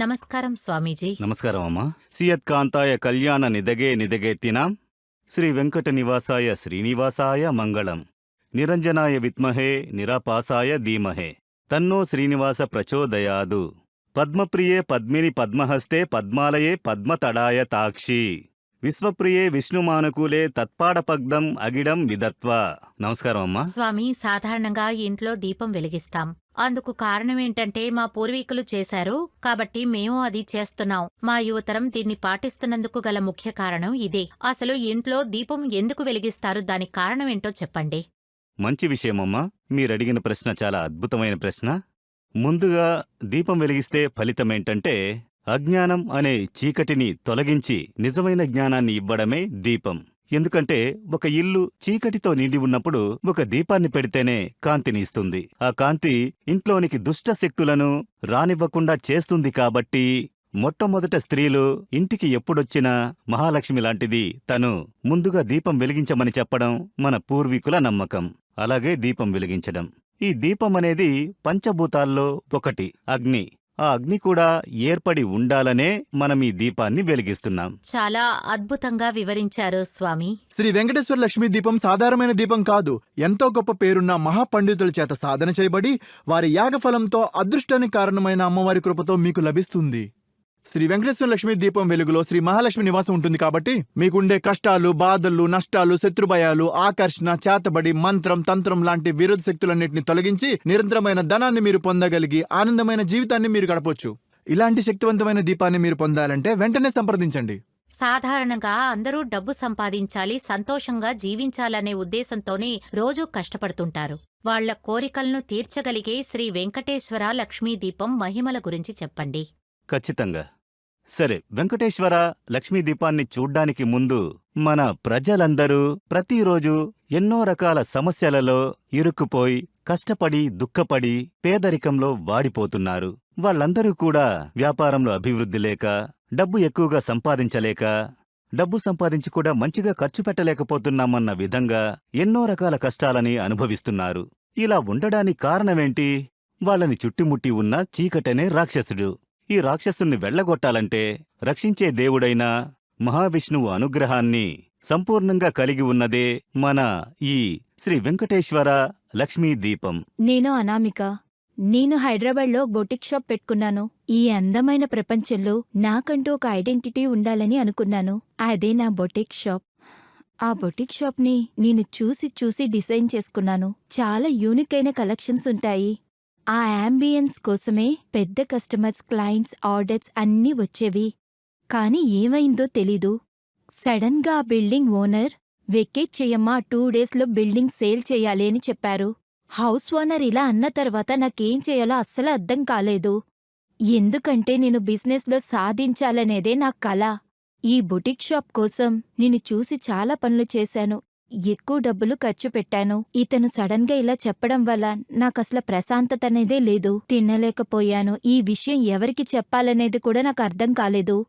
నమస్కారం స్వామీజీ. నమస్కారం అమ్మా. సియత్కాంతాయ కళ్యాణ నిదగే నిదగేత్తినాం శ్రీ వెంకట నివాసాయ శ్రీనివాసాయ మంగళం. నిరంజనాయ విద్మహే నిరాపాసాయ ధీమహే. తన్నో శ్రీనివాస ప్రచోదయాదు. పద్మప్రియే పద్మిని పద్మహస్తే పద్మాలయే పద్మతడాయ తాక్షి. విశ్వప్రియే విష్ణుమానుకూలే తత్పాడపగ్ధం అగిడం విదత్వ. నమస్కారం అమ్మా. స్వామి సాధారణంగా ఇంట్లో దీపం వెలిగిస్తాం. అందుకు కారణం ఏంటంటే మా పూర్వీకులు చేశారు కాబట్టి మేము అది చేస్తున్నాం. మా యువతరం దీన్ని పాటిస్తున్నందుకు గల ముఖ్య కారణం ఇదే. అసలు ఇంట్లో దీపం ఎందుకు వెలిగిస్తారు? దానికి కారణమేంటో చెప్పండి. మంచి విషయమమ్మా. మీరడిగిన ప్రశ్న చాలా అద్భుతమైన ప్రశ్న. ముందుగా దీపం వెలిగిస్తే ఫలితమేంటంటే అజ్ఞానం అనే చీకటిని తొలగించి నిజమైన జ్ఞానాన్ని ఇవ్వడమే దీపం. ఎందుకంటే ఒక ఇల్లు చీకటితో నిండి ఉన్నప్పుడు ఒక దీపాన్ని పెడితేనే కాంతిని ఇస్తుంది. ఆ కాంతి ఇంట్లోనికి దుష్ట శక్తులను రానివ్వకుండా చేస్తుంది కాబట్టి మొట్టమొదట స్త్రీలు ఇంటికి ఎప్పుడొచ్చినా మహాలక్ష్మి లాంటిది తను ముందుగా దీపం వెలిగించమని చెప్పడం మన పూర్వీకుల నమ్మకం. అలాగే దీపం వెలిగించడం. ఈ దీపం అనేది పంచభూతాల్లో ఒకటి. అగ్ని. ఆ అగ్ని కూడా ఏర్పడి ఉండాలనే మనం ఈ దీపాన్ని వెలిగిస్తున్నాం. చాలా అద్భుతంగా వివరించారు స్వామి. శ్రీ వెంకటేశ్వర లక్ష్మీ దీపం సాధారణమైన దీపం కాదు. ఎంతో గొప్ప పేరున్న మహాపండితుల చేత సాధన చేయబడి వారి యాగఫలంతో అదృష్టానికి కారణమైన అమ్మవారి కృపతో మీకు లభిస్తుంది. శ్రీ వెంకటేశ్వర లక్ష్మీ దీపం వెలుగులో శ్రీ మహాలక్ష్మి నివాసం ఉంటుంది కాబట్టి మీకుండే కష్టాలు బాధలు నష్టాలు శత్రుభయాలు ఆకర్షణ చేతబడి మంత్రం తంత్రం లాంటి విరోధ శక్తులన్నింటినీ తొలగించి నిరంతరమైన ధనాన్ని మీరు పొందగలిగి ఆనందమైన జీవితాన్ని మీరు గడపొచ్చు. ఇలాంటి శక్తివంతమైన దీపాన్ని మీరు పొందాలంటే వెంటనే సంప్రదించండి. సాధారణంగా అందరూ డబ్బు సంపాదించాలి సంతోషంగా జీవించాలనే ఉద్దేశంతోనే రోజూ కష్టపడుతుంటారు. వాళ్ళ కోరికలను తీర్చగలిగే శ్రీ వెంకటేశ్వర లక్ష్మీ దీపం మహిమల గురించి చెప్పండి. ఖచ్చితంగా. సరే వెంకటేశ్వర లక్ష్మీ దీపాన్ని చూడ్డానికి ముందు మన ప్రజలందరూ ప్రతిరోజు ఎన్నో రకాల సమస్యలలో ఇరుక్కుపోయి కష్టపడి దుఃఖపడి పేదరికంలో వాడిపోతున్నారు. వాళ్ళందరూ కూడా వ్యాపారంలో అభివృద్ధి లేక డబ్బు ఎక్కువగా సంపాదించలేక డబ్బు సంపాదించి కూడా మంచిగా ఖర్చు పెట్టలేకపోతున్నామన్న విధంగా ఎన్నో రకాల కష్టాలని అనుభవిస్తున్నారు. ఇలా ఉండడానికి కారణమేంటి? వాళ్ళని చుట్టుముట్టి ఉన్న చీకటనే రాక్షసుడు. ఈ రాక్షసుని వెళ్ళగొట్టాలంటే రక్షించే దేవుడైన మహావిష్ణువు అనుగ్రహాన్ని సంపూర్ణంగా కలిగి ఉన్నదే మన ఈ శ్రీ వెంకటేశ్వర లక్ష్మీ దీపం. నేను అనామిక. నేను హైదరాబాద్లో బొటిక్ షాప్ పెట్టుకున్నాను. ఈ అందమైన ప్రపంచంలో నాకంటూ ఒక ఐడెంటిటీ ఉండాలని అనుకున్నాను. అదే నా బొటిక్ షాప్. ఆ బొటిక్ షాప్ని నేను చూసి చూసి డిజైన్ చేసుకున్నాను. చాలా యూనిక్ అయిన కలెక్షన్స్ ఉంటాయి. ఆ అంబియన్స్ కోసమే పెద్ద కస్టమర్స్ క్లయింట్స్ ఆర్డర్స్ అన్నీ వచ్చేవి. కాని ఏమైందో తెలీదు. సడన్గా ఆ బిల్డింగ్ ఓనర్ వెకేట్ చెయ్యమ్మా టూ డేస్లో బిల్డింగ్ సేల్ చేయాలి అని చెప్పారు. హౌస్ ఓనర్ ఇలా అన్న తర్వాత నాకేం చేయాలో అస్సలు అర్థం కాలేదు. ఎందుకంటే నేను బిజినెస్లో సాధించాలనేదే నా కల ఈ బుటిక్ షాప్ కోసం నేను చూసి చాలా పనులు చేశాను. ఎక్కువ డబ్బులు ఖర్చు పెట్టాను. ఇతను సడన్గా ఇలా చెప్పడం వల్ల నాకసలు ప్రశాంతత అనేదే లేదు. తినలేకపోయాను. ఈ విషయం ఎవరికి చెప్పాలనేది కూడా నాకు అర్థం కాలేదు.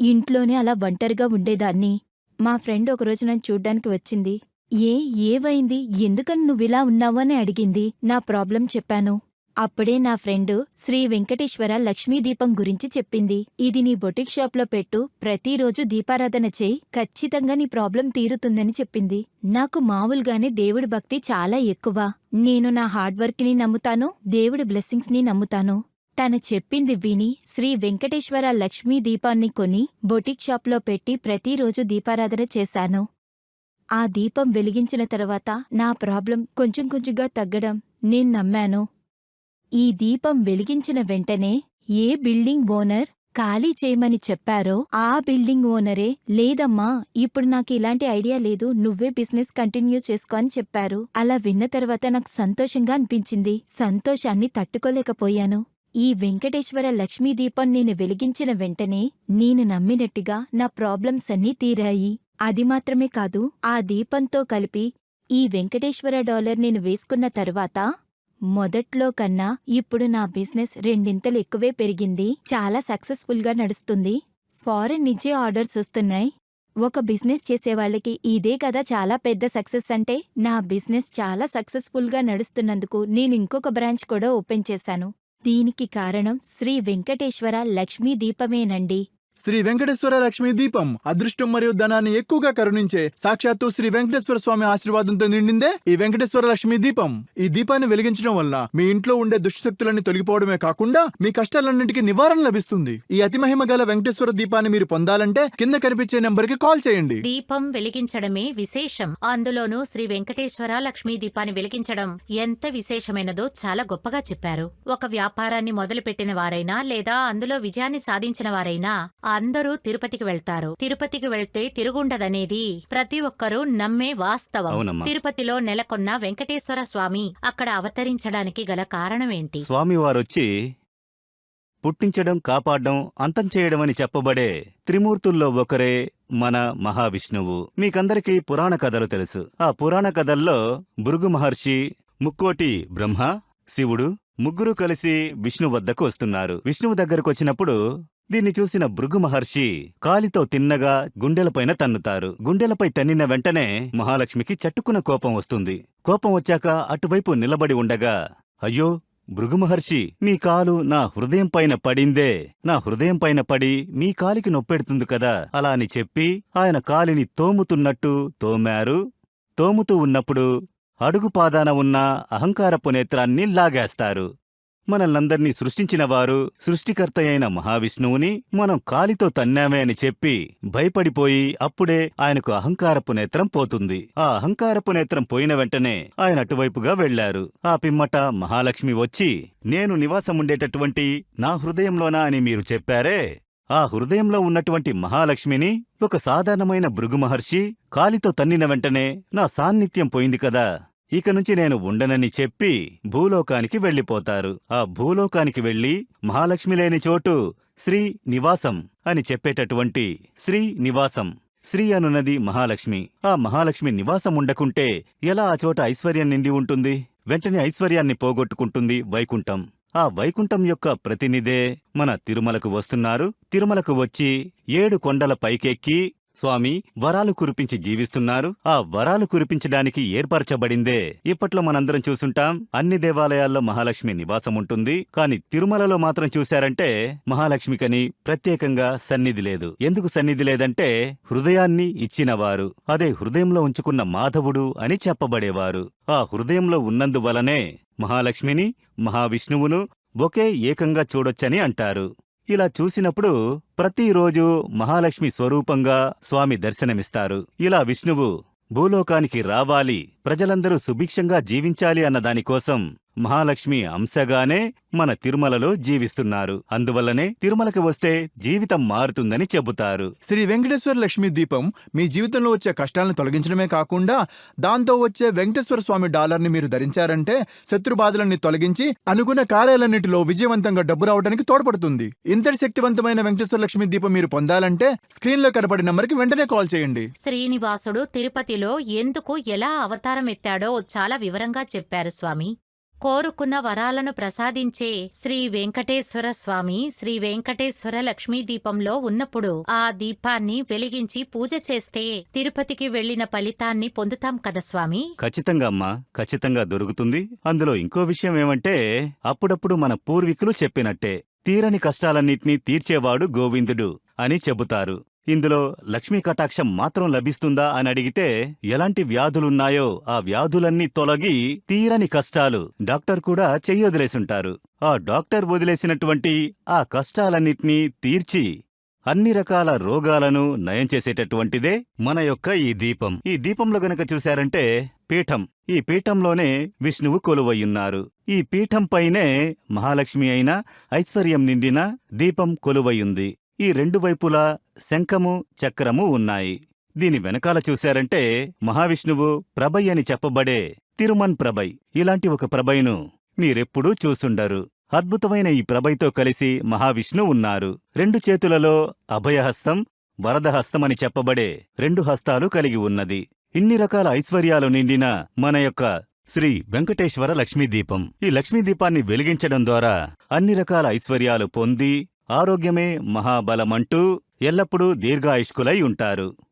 ఇంట్లోనే అలా ఒంటరిగా ఉండేదాన్ని. మా ఫ్రెండ్ ఒకరోజు నన్ను చూడ్డానికి వచ్చింది. ఏ ఏవైంది ఎందుకని నువ్విలా ఉన్నావు? అని అడిగింది. నా ప్రాబ్లం చెప్పాను. అప్పుడే నా ఫ్రెండు శ్రీ వెంకటేశ్వర లక్ష్మీ దీపం గురించి చెప్పింది. ఇది నీ బొటిక్ షాప్లో పెట్టు ప్రతిరోజు దీపారాధన చేయి ఖచ్చితంగా నీ ప్రాబ్లం తీరుతుందని చెప్పింది. నాకు మామూలుగానే దేవుడి భక్తి చాలా ఎక్కువ. నేను నా హార్డ్వర్క్ని నమ్ముతాను దేవుడి బ్లెస్సింగ్స్ని నమ్ముతాను. తను చెప్పింది విని శ్రీ వెంకటేశ్వర లక్ష్మీ దీపాన్ని కొని బొటిక్ షాప్లో పెట్టి ప్రతిరోజు దీపారాధన చేశాను. ఆ దీపం వెలిగించిన తర్వాత నా ప్రాబ్లం కొంచెం కొంచెంగా తగ్గడం నేను నమ్మాను. ఈ దీపం వెలిగించిన వెంటనే ఏ బిల్డింగ్ ఓనర్ ఖాళీ చేయమని చెప్పారో ఆ బిల్డింగ్ ఓనరే లేదమ్మా ఇప్పుడు నాకు ఇలాంటి ఐడియా లేదు నువ్వే బిజినెస్ కంటిన్యూ చేసుకో అని చెప్పారు. అలా విన్న తర్వాత నాకు సంతోషంగా అనిపించింది. సంతోషాన్ని తట్టుకోలేకపోయాను. ఈ వెంకటేశ్వర లక్ష్మీ దీపం నేను వెలిగించిన వెంటనే నేను నమ్మినట్టుగా నా ప్రాబ్లమ్స్ అన్నీ తీరాయి. అది మాత్రమే కాదు ఆ దీపంతో కలిపి ఈ వెంకటేశ్వర డాలర్ నేను వేసుకున్న తర్వాత మొదట్లో కన్నా ఇప్పుడు నా బిజినెస్ రెండింతలు ఎక్కువే పెరిగింది. చాలా సక్సెస్ఫుల్గా నడుస్తుంది. ఫారెన్ నుంచే ఆర్డర్స్ వస్తున్నాయి. ఒక బిజినెస్ చేసేవాళ్ళకి ఇదే కదా చాలా పెద్ద సక్సెస్ అంటే? నా బిజినెస్ చాలా సక్సెస్ఫుల్గా నడుస్తున్నందుకు నేను ఇంకొక బ్రాంచ్ కూడా ఓపెన్ చేశాను. దీనికి కారణం శ్రీ వెంకటేశ్వర లక్ష్మీ దీపమేనండి. శ్రీ వెంకటేశ్వర లక్ష్మీ దీపం అదృష్టం మరియు ధనాన్ని ఎక్కువగా కరుణించే సాక్షాత్తు శ్రీ వెంకటేశ్వర స్వామి ఆశీర్వాదంతో నిండిందే ఈ వెంకటేశ్వర లక్ష్మీ దీపం. ఈ దీపాన్ని వెలిగించడం వల్ల మీ ఇంట్లో ఉండే దుష్టశక్తులన్నీ తొలగిపోవడమే కాకుండా మీ కష్టాలన్నింటికి నివారణ లభిస్తుంది. ఈ అతి మహిమ గల వెంకటేశ్వర దీపాన్ని మీరు పొందాలంటే కింద కనిపించే నెంబర్కి కాల్ చేయండి. దీపం వెలిగించడమే విశేషం. అందులోనూ శ్రీ వెంకటేశ్వర లక్ష్మీ దీపాన్ని వెలిగించడం ఎంత విశేషమైనదో చాలా గొప్పగా చెప్పారు. ఒక వ్యాపారాన్ని మొదలుపెట్టిన వారైనా లేదా అందులో విజయాన్ని సాధించిన వారైనా అందరూ తిరుపతికి వెళ్తారు. తిరుపతికి వెళ్తే తిరుగుండదనేది ప్రతి ఒక్కరూ నమ్మే వాస్తవం. తిరుపతిలో నెలకొన్న వెంకటేశ్వర స్వామి అక్కడ అవతరించడానికి గల కారణమేంటి? స్వామివారొచ్చి పుట్టించడం కాపాడడం అంతం చేయడం అని చెప్పబడే త్రిమూర్తుల్లో ఒకరే మన మహావిష్ణువు. మీకందరికీ పురాణ కథలు తెలుసు. ఆ పురాణ కథల్లో భృగు మహర్షి ముక్కోటి బ్రహ్మ శివుడు ముగ్గురు కలిసి విష్ణు వద్దకు వస్తున్నారు. విష్ణువు దగ్గరకు వచ్చినప్పుడు దీన్ని చూసిన భృగు మహర్షి కాలితో తిన్నగా గుండెలపైన తన్నుతారు. గుండెలపై తన్నిన వెంటనే మహాలక్ష్మికి చట్టుకున్న కోపం వస్తుంది. కోపం వచ్చాక అటువైపు నిలబడి ఉండగా అయ్యో భృగు మహర్షి మీ కాలు నా హృదయం పైన పడిందే. నా హృదయం పైన పడి మీ కాలికి నొప్పెడుతుంది కదా అలా అని చెప్పి ఆయన కాలిని తోముతున్నట్టు తోమారు. తోముతూ ఉన్నప్పుడు అడుగుపాదాన ఉన్న అహంకారపు నేత్రాన్ని లాగేస్తారు. మనల్నందరినీ సృష్టించినవారు సృష్టికర్త అయిన మహావిష్ణువుని మనం కాలితో తన్నామే అని చెప్పి భయపడిపోయి అప్పుడే ఆయనకు అహంకారపు నేత్రం పోతుంది. ఆ అహంకారపు నేత్రం పోయిన వెంటనే ఆయన అటువైపుగా వెళ్ళారు ఆ పిమ్మట మహాలక్ష్మి వచ్చి నేను నివాసముండేటటువంటి నా హృదయంలోనా అని మీరు చెప్పారే? ఆ హృదయంలో ఉన్నటువంటి మహాలక్ష్మిని ఒక సాధారణమైన భృగు మహర్షి కాలితో తన్నిన వెంటనే నా సాన్నిధ్యం పోయింది కదా. ఇక నుంచి నేను ఉండనని చెప్పి భూలోకానికి వెళ్ళిపోతారు. ఆ భూలోకానికి వెళ్ళి మహాలక్ష్మి లేని చోటు శ్రీ నివాసం అని చెప్పేటటువంటి శ్రీ నివాసం. శ్రీ అనున్నది మహాలక్ష్మి. ఆ మహాలక్ష్మి నివాసం ఉండకుంటే ఎలా ఆ చోట ఐశ్వర్యం నిండి ఉంటుంది? వెంటనే ఐశ్వర్యాన్ని పోగొట్టుకుంటుంది వైకుంఠం. ఆ వైకుంఠం యొక్క ప్రతినిధే మన తిరుమలకు వస్తున్నారు. తిరుమలకు వచ్చి ఏడు కొండల పైకెక్కి స్వామి వరాలు కురిపించి జీవిస్తున్నారు. ఆ వరాలు కురిపించడానికి ఏర్పరచబడిందే. ఇప్పట్లో మనందరం చూసుంటాం అన్ని దేవాలయాల్లో మహాలక్ష్మి నివాసం ఉంటుంది కాని తిరుమలలో మాత్రం చూశారంటే మహాలక్ష్మికని ప్రత్యేకంగా సన్నిధి లేదు. ఎందుకు సన్నిధి లేదంటే హృదయాన్ని ఇచ్చినవారు అదే హృదయంలో ఉంచుకున్న మాధవుడు అని చెప్పబడేవారు. ఆ హృదయంలో ఉన్నందువలనే మహాలక్ష్మిని మహావిష్ణువును ఒకే ఏకంగా చూడొచ్చని అంటారు. ఇలా చూసినప్పుడు ప్రతిరోజు మహాలక్ష్మి స్వరూపంగా స్వామి దర్శనమిస్తారు. ఇలా విష్ణువు భూలోకానికి రావాలి ప్రజలందరూ సుభిక్షంగా జీవించాలి అన్న దానికోసం మహాలక్ష్మి అంశగానే మన తిరుమలలో జీవిస్తున్నారు. అందువల్లనే తిరుమలకి వస్తే జీవితం మారుతుందని చెబుతారు. శ్రీ వెంకటేశ్వర లక్ష్మీ దీపం మీ జీవితంలో వచ్చే కష్టాలను తొలగించడమే కాకుండా దాంతో వచ్చే వెంకటేశ్వర స్వామి డాలర్ని మీరు ధరించారంటే శత్రు బాధలన్నీ తొలగించి అనుకున్న కార్యాలన్నిటిలో విజయవంతంగా డబ్బు రావడానికి తోడ్పడుతుంది. ఇంతటి శక్తివంతమైన వెంకటేశ్వర లక్ష్మీ దీపం మీరు పొందాలంటే స్క్రీన్లో కనపడే నంబర్కి వెంటనే కాల్ చేయండి. శ్రీనివాసుడు తిరుపతిలో ఎందుకు ఎలా అవతారం ఎత్తాడో చాలా వివరంగా చెప్పారు స్వామి. కోరుకున్న వరాలను ప్రసాదించే శ్రీ వెంకటేశ్వర స్వామి శ్రీ వెంకటేశ్వర లక్ష్మీ దీపంలో ఉన్నప్పుడు ఆ దీపాన్ని వెలిగించి పూజ చేస్తే తిరుపతికి వెళ్ళిన ఫలితాన్ని పొందుతాం కదా స్వామి? ఖచ్చితంగా అమ్మా ఖచ్చితంగా దొరుకుతుంది. అందులో ఇంకో విషయం ఏమంటే అప్పుడప్పుడు మన పూర్వీకులు చెప్పినట్టే తీరని కష్టాలన్నిటినీ తీర్చేవాడు గోవిందుడు అని చెబుతారు. ఇందులో లక్ష్మీ కటాక్షం మాత్రం లభిస్తుందా అని అడిగితే ఎలాంటి వ్యాధులున్నాయో ఆ వ్యాధులన్నీ తొలగి తీరని కష్టాలు డాక్టర్ కూడా చెయ్యొదిలేసుంటారు ఆ డాక్టర్ వదిలేసినటువంటి ఆ కష్టాలన్నిటినీ తీర్చి అన్ని రకాల రోగాలను నయం చేసేటటువంటిదే మన యొక్క ఈ దీపం. ఈ దీపంలో గనక చూశారంటే పీఠం. ఈ పీఠంలోనే విష్ణువు కొలువయ్యున్నారు. ఈ పీఠం పైనే మహాలక్ష్మి అయిన ఐశ్వర్యం నిండిన దీపం కొలువయ్యుంది. ఈ రెండు వైపులా శంఖము చక్రము ఉన్నాయి. దీని వెనకాల చూశారంటే మహావిష్ణువు ప్రభై అని చెప్పబడే తిరుమన్ ప్రభై. ఇలాంటి ఒక ప్రభైను మీరెప్పుడూ చూసుండరు. అద్భుతమైన ఈ ప్రభైతో కలిసి మహావిష్ణు ఉన్నారు. రెండు చేతులలో అభయహస్తం వరదహస్తం అని చెప్పబడే రెండు హస్తాలు కలిగి ఉన్నది. ఇన్ని రకాల ఐశ్వర్యాలు నిండిన మన యొక్క శ్రీ వెంకటేశ్వర లక్ష్మీ దీపం ఈ లక్ష్మీ దీపాన్ని వెలిగించడం ద్వారా అన్ని రకాల ఐశ్వర్యాలు పొంది ఆరోగ్యమే మహాబలమంటూ ఎల్లప్పుడూ దీర్ఘాయుష్కులై ఉంటారు.